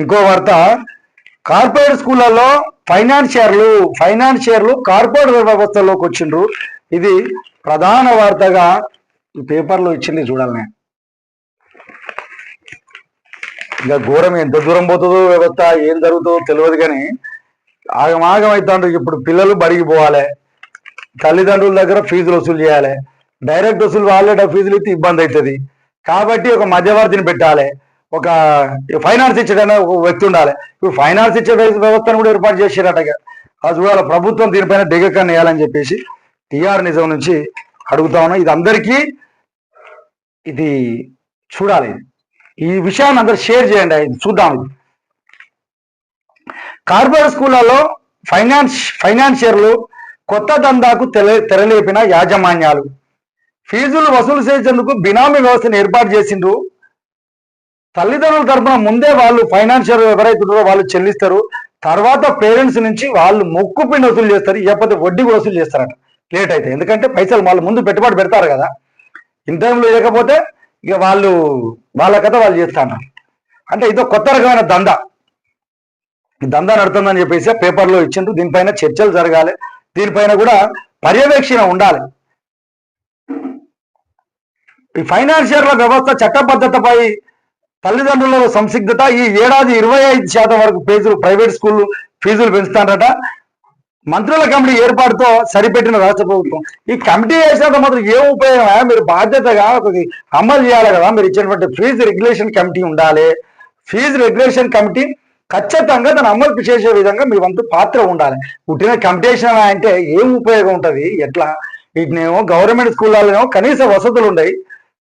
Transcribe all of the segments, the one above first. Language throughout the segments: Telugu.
ఇంకో వార్త. కార్పొరేట్ స్కూళ్ళల్లో ఫైనాన్షియర్లు ఫైనాన్షియర్లు కార్పొరేట్ వ్యవస్థలోకి వచ్చిండ్రు. ఇది ప్రధాన వార్తగా ఈ పేపర్లో ఇచ్చింది చూడాలి ఇంకా ఘోరం ఎంత దూరం పోతుందో వ్యవస్థ ఏం జరుగుతుందో తెలియదు కానీ ఆగమాగం అవుతాండ్రు ఇప్పుడు పిల్లలు బడికి పోవాలి. తల్లిదండ్రుల దగ్గర ఫీజులు వసూలు చేయాలి. డైరెక్ట్ వసూలు వాళ్ళే ఫీజులు ఇస్తే ఇబ్బంది అవుతుంది. కాబట్టి ఒక మధ్యవర్తిని పెట్టాలి. ఒక ఫైనాన్స్ ఇచ్చేటనే ఒక వ్యక్తి ఉండాలి. ఇప్పుడు ఫైనాన్స్ ఇచ్చే వ్యవస్థను కూడా ఏర్పాటు చేసారట అది చూడాలి ప్రభుత్వం దీనిపైన దిగకన్ను వేయాలని చెప్పేసి టిఆర్ నిజం నుంచి అడుగుతా ఉన్నాం. ఇది అందరికీ ఇది చూడాలి. ఈ విషయాన్ని అందరు షేర్ చేయండి. ఇది చూద్దాం. ఇది కార్పొరేట్ స్కూళ్ళలో ఫైనాన్స్ ఫైనాన్షియర్లు కొత్త దందాకు తెల తెరలేపిన యాజమాన్యాలు. ఫీజులు వసూలు చేసేందుకు బినామీ వ్యవస్థను ఏర్పాటు చేసిండ్రు తల్లిదండ్రుల తరఫున ముందే వాళ్ళు ఫైనాన్షియల్ ఎవరైతే వాళ్ళు చెల్లిస్తారు. తర్వాత పేరెంట్స్ నుంచి వాళ్ళు మొక్కు పిండి వసూలు చేస్తారు. లేకపోతే వడ్డీ కూడా వసూలు చేస్తారట. లేట్ అయితే. ఎందుకంటే పైసలు వాళ్ళు ముందు పెట్టుబడి పెడతారు కదా. ఇన్ టైంలో లేకపోతే ఇక వాళ్ళు వాళ్ళ కథ వాళ్ళు చేస్తాన్నారు అంటే ఇదో కొత్త రకమైన దందా. ఈ దందా నడుతుందని చెప్పేసి పేపర్లో ఇచ్చిండ్రు. దీనిపైన చర్చలు జరగాలి. దీనిపైన కూడా పర్యవేక్షణ ఉండాలి. ఈ ఫైనాన్షియర్ల వ్యవస్థ చట్టబద్ధతపై తల్లిదండ్రుల సంసిగ్ధత ఈ ఏడాది ఇరవై ఐదు శాతం వరకు ఫీజులు ప్రైవేట్ స్కూళ్ళు ఫీజులు పెంచుతారట. మంత్రుల కమిటీ ఏర్పాటుతో సరిపెట్టిన రాష్ట్ర ప్రభుత్వం. ఈ కమిటీ వేసినంత మాత్రం ఏ ఉపయోగం మీరు బాధ్యతగా అమలు చేయాలి కదా. మీరు ఇచ్చినటువంటి ఫీజు రెగ్యులేషన్ కమిటీ ఉండాలి. ఫీజు రెగ్యులేషన్ కమిటీ ఖచ్చితంగా దాన్ని అమలు చేసే విధంగా మీ వంతు పాత్ర ఉండాలి. పుట్టిన కంపిటీషన్ అంటే ఏం ఉపయోగం ఉంటుంది? ఎట్లా? వీటినేమో గవర్నమెంట్ స్కూళ్ళలో కనీస వసతులు ఉండయి.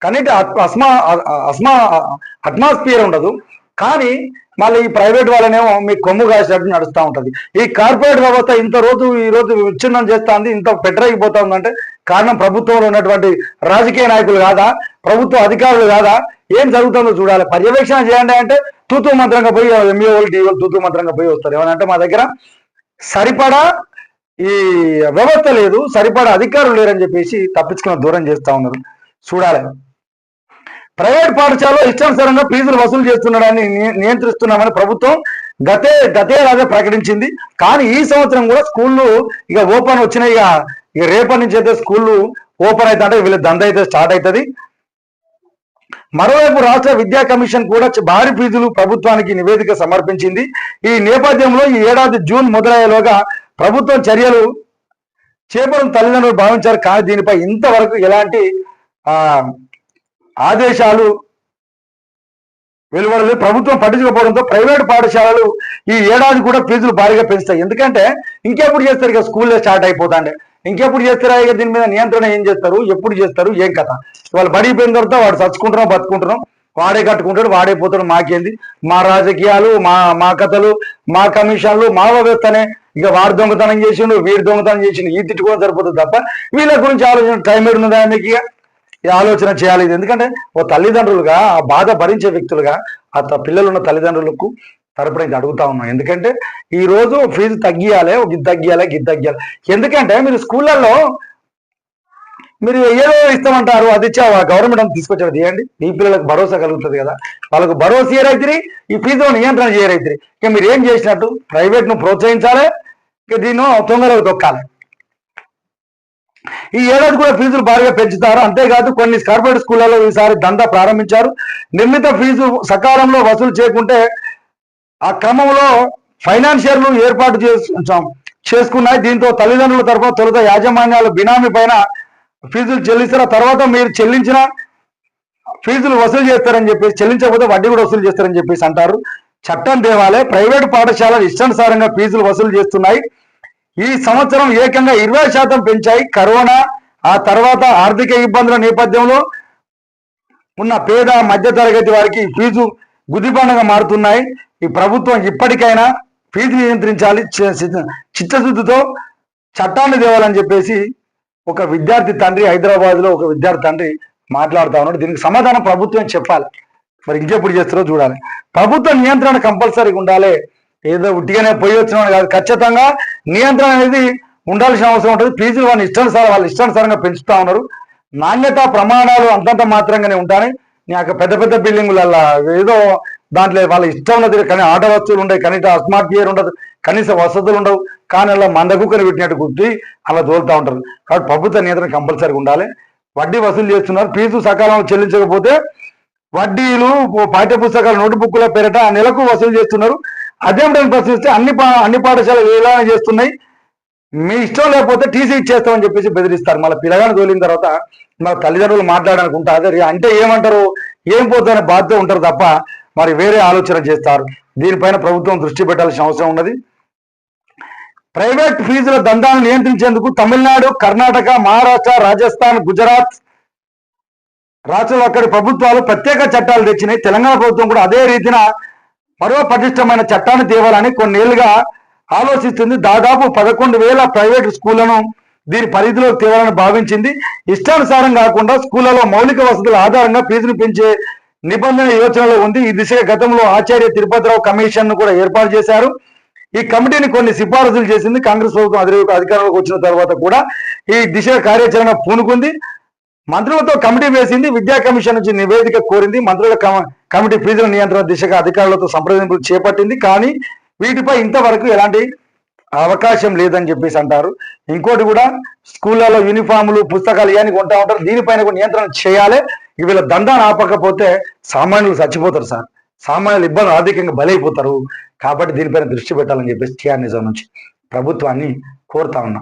కనీట అస్మా అస్మా అట్మాస్ఫియర్ ఉండదు. కానీ మళ్ళీ ఈ ప్రైవేట్ వాళ్ళనేమో మీ కొమ్ము కాసేటట్టు నడుస్తూ ఉంటుంది. ఈ కార్పొరేట్ వ్యవస్థ ఇంత రోజు ఈ రోజు విచ్ఛిన్నం చేస్తా ఉంది ఇంత పెట్టరైపోతా ఉందంటే కారణం ప్రభుత్వంలో ఉన్నటువంటి రాజకీయ నాయకులు కాదా? ప్రభుత్వ అధికారులు కాదా? ఏం జరుగుతుందో చూడాలి. పర్యవేక్షణ చేయండి అంటే తూతూ మంత్రంగా పోయి ఎంఏ వాళ్ళు తూతూ మంత్రంగా పోయి వస్తారు. ఏమనంటే మా దగ్గర సరిపడా ఈ వ్యవస్థ లేదు సరిపడా అధికారులు లేరని చెప్పేసి తప్పించుకున్న దూరం చేస్తూ ఉన్నారు. చూడాలి. ప్రైవేట్ పాఠశాలలో ఇష్టానుసారంగా ఫీజులు వసూలు చేస్తున్నాడని నియంత్రిస్తున్నామని ప్రభుత్వం గతే గతేలాగా ప్రకటించింది. కానీ ఈ సంవత్సరం కూడా స్కూళ్ళు ఇక ఓపెన్ వచ్చినాయి. ఇక ఇక రేపటి నుంచి అయితే స్కూళ్ళు ఓపెన్ అవుతా అంటే వీళ్ళ దంద అయితే స్టార్ట్ అవుతుంది మరోవైపు రాష్ట్ర విద్యా కమిషన్ కూడా భారీ ఫీజులు ప్రభుత్వానికి నివేదిక సమర్పించింది. ఈ నేపథ్యంలో ఈ ఏడాది జూన్ మొదలయ్యేలోగా ప్రభుత్వం చర్యలు చేపలను తల్లిదండ్రులు భావించారు. కానీ దీనిపై ఇంతవరకు ఎలాంటి ఆ ఆదేశాలు వెలువడలేదు. ప్రభుత్వం పట్టించకపోవడంతో ప్రైవేట్ పాఠశాలలు ఈ ఏడాది కూడా ఫీజులు భారీగా పెంచుతాయి. ఎందుకంటే ఇంకెప్పుడు చేస్తారు ఇక స్కూల్లో స్టార్ట్ అయిపోతాండే. ఇంకెప్పుడు చేస్తారా ఇక దీని మీద నియంత్రణ ఏం చేస్తారు? ఎప్పుడు చేస్తారు? ఏం కథ? వాళ్ళు బడిపోయిన తర్వాత వాడు చచ్చుకుంటున్నాం బతుకుంటున్నాం. వాడే కట్టుకుంటాడు వాడే పోతాడు. మాకేంది? మా రాజకీయాలు మా మా కథలు మా కమిషన్లు మా వ్యవస్థనే. ఇక వాడు దొంగతనం చేసిండు వీడు దొంగతనం చేసిండు. ఈ తిట్టుకోవడం సరిపోతుంది తప్ప వీళ్ళ గురించి ఆలోచన టైం ఏడున్నదా మీకు ఆలోచన చేయాలి. ఇది ఎందుకంటే ఓ తల్లిదండ్రులుగా ఆ బాధ భరించే వ్యక్తులుగా ఆ పిల్లలున్న తల్లిదండ్రులకు తరపున ఇది అడుగుతా ఉన్నాం. ఎందుకంటే ఈ రోజు ఫీజు తగ్గియాలి ఒక గిద్ద తగ్గియాలి గిద్ద తగ్గియాలి. ఎందుకంటే మీరు స్కూళ్ళల్లో మీరు ఏదో ఇస్తామంటారు అది ఇచ్చా గవర్నమెంట్ అంతా తీసుకొచ్చారు. తీయండి ఈ పిల్లలకు భరోసా కలుగుతుంది కదా. వాళ్ళకు భరోసా ఏరైతుంది ఈ ఫీజు నియంత్రణ చేయరైతుంది ఇక మీరు ఏం చేసినట్టు? ప్రైవేట్ను ప్రోత్సహించాలి ఇక దీన్ని తొందరగా తొక్కాలి ఈ ఏడాది కూడా ఫీజులు భారీగా పెంచుతారు. అంతేకాదు కొన్ని కార్పొరేట్ స్కూళ్ళలో ఈసారి దందా ప్రారంభించారు. నిర్మిత ఫీజు సకాలంలో వసూలు చేయకుంటే ఆ క్రమంలో ఫైనాన్షియర్లు ఏర్పాటు చేసుకుంటాం చేసుకున్నాయి. దీంతో తల్లిదండ్రుల తరఫున తొలుత యాజమాన్యాలు బినామీ పైన ఫీజులు చెల్లిస్తారు తర్వాత మీరు చెల్లించిన ఫీజులు వసూలు చేస్తారని చెప్పేసి చెల్లించకపోతే వడ్డీ కూడా వసూలు చేస్తారని చెప్పేసి అంటారు. చట్టం దేవాలే ప్రైవేట్ పాఠశాలలు ఇష్టానుసారంగా ఫీజులు వసూలు చేస్తున్నాయి. ఈ సంవత్సరం ఏకంగా ఇరవై శాతం పెంచాయి కరోనా ఆ తర్వాత ఆర్థిక ఇబ్బందుల నేపథ్యంలో ఉన్న పేద మధ్య తరగతి వారికి ఫీజు గుదిబండగా మారుతున్నాయి. ఈ ప్రభుత్వం ఇప్పటికైనా ఫీజు నియంత్రించాలి. చి- చిత్తశుద్ధితో చట్టాన్ని తేవాలని చెప్పేసి ఒక విద్యార్థి తండ్రి హైదరాబాద్లో ఒక విద్యార్థి తండ్రి మాట్లాడుతా ఉన్నాడు. దీనికి సమాధానం ప్రభుత్వం చెప్పాలి. మరి ఇంకెప్పుడు చేస్తారో చూడాలి. ప్రభుత్వ నియంత్రణ కంపల్సరీగా ఉండాలి. ఏదో ఉట్టిగానే పోయి వచ్చిన కాదు. ఖచ్చితంగా నియంత్రణ అనేది ఉండాల్సిన అవసరం ఉంటుంది. ఫీజులు వాళ్ళ ఇష్టానుసారం వాళ్ళు ఇష్టానుసారంగా పెంచుతా ఉన్నారు. నాణ్యత ప్రమాణాలు అంతంత మాత్రంగానే ఉంటాయి. నాకు పెద్ద పెద్ద బిల్డింగులల్లా ఏదో దాంట్లో వాళ్ళ ఇష్టం ఉన్నది కానీ ఆట వస్తువులు ఉండవు కనీస అస్మార్ట్ ఉండదు కనీస వసతులు ఉండవు. కానీ అలా మందకుక్కని పెట్టినట్టు గుర్తి అలా తోలుతూ ఉంటారు. కాబట్టి ప్రభుత్వ నియంత్రణ కంపల్సరీగా ఉండాలి. వడ్డీ వసూలు చేస్తున్నారు. ఫీజు సకాలంలో చెల్లించకపోతే వడ్డీలు పాఠ్య పుస్తకాలు నోటు బుక్కుల పేరిట ఆ నెలకు వసూలు చేస్తున్నారు. అదేమిటని ప్రశ్నిస్తే అన్ని పా- అన్ని పాఠశాలలు ఇలా చేస్తున్నాయి? మీ ఇష్టం లేకపోతే టీసీ ఇచ్చేస్తామని చెప్పేసి బెదిరిస్తారు. మళ్ళీ పిల్లగాని తోలిన తర్వాత మన తల్లిదండ్రులు మాట్లాడాలనుకుంటే అదే అంటే ఏమంటారు? ఏం పోతారనే బాధ్యత ఉంటారు తప్ప మరి వేరే ఆలోచన చేస్తారు. దీనిపైన ప్రభుత్వం దృష్టి పెట్టాల్సిన అవసరం ఉన్నది. ప్రైవేట్ ఫీజుల దందాలను నియంత్రించేందుకు తమిళనాడు కర్ణాటక మహారాష్ట్ర రాజస్థాన్ గుజరాత్ రాష్ట్రాలు అక్కడి ప్రభుత్వాలు ప్రత్యేక చట్టాలు తెచ్చినాయి. తెలంగాణ ప్రభుత్వం కూడా అదే రీతిన పర్వపటిష్టమైన చట్టాన్ని తేవాలని కొన్నేళ్ళుగా ఆలోచిస్తుంది. దాదాపు పదకొండు వేల ప్రైవేట్ స్కూళ్ళను దీని పరిధిలో తేవాలని భావించింది. ఇష్టానుసారం కాకుండా స్కూళ్ళలో మౌలిక వసతుల ఆధారంగా ఫీజును పెంచే నిబంధన యోచనలో ఉంది. ఈ దిశగా గతంలో ఆచార్య తిరుపతిరావు కమిషన్ను కూడా ఏర్పాటు చేశారు. ఈ కమిటీని కొన్ని సిఫారసులు చేసింది కాంగ్రెస్ ప్రభుత్వం అధికారంలోకి వచ్చిన తర్వాత కూడా. ఈ దిశ కార్యాచరణ పూనుకుంది. మంత్రులతో కమిటీ వేసింది విద్యా కమిషన్ నుంచి నివేదిక కోరింది. మంత్రుల కమ- కమిటీ ఫీజుల నియంత్రణ దిశగా అధికారులతో సంప్రదింపులు చేపట్టింది. కానీ వీటిపై ఇంతవరకు ఎలాంటి అవకాశం లేదని చెప్పేసి అంటారు. ఇంకోటి కూడా స్కూళ్ళలో యూనిఫాములు పుస్తకాలు ఇవన్నీ కొంటా ఉంటారు. దీనిపైన కూడా నియంత్రణ చేయాలి. వీళ్ళ దందాన్ని ఆపకపోతే సామాన్యులు చచ్చిపోతారు సార్. సామాన్యులు ఇబ్బంది ఆర్థికంగా బలైపోతారు. కాబట్టి దీనిపైన దృష్టి పెట్టాలని చెప్పేసి టీఆర్ నిజం నుంచి ప్రభుత్వాన్ని కోరుతా ఉన్నా.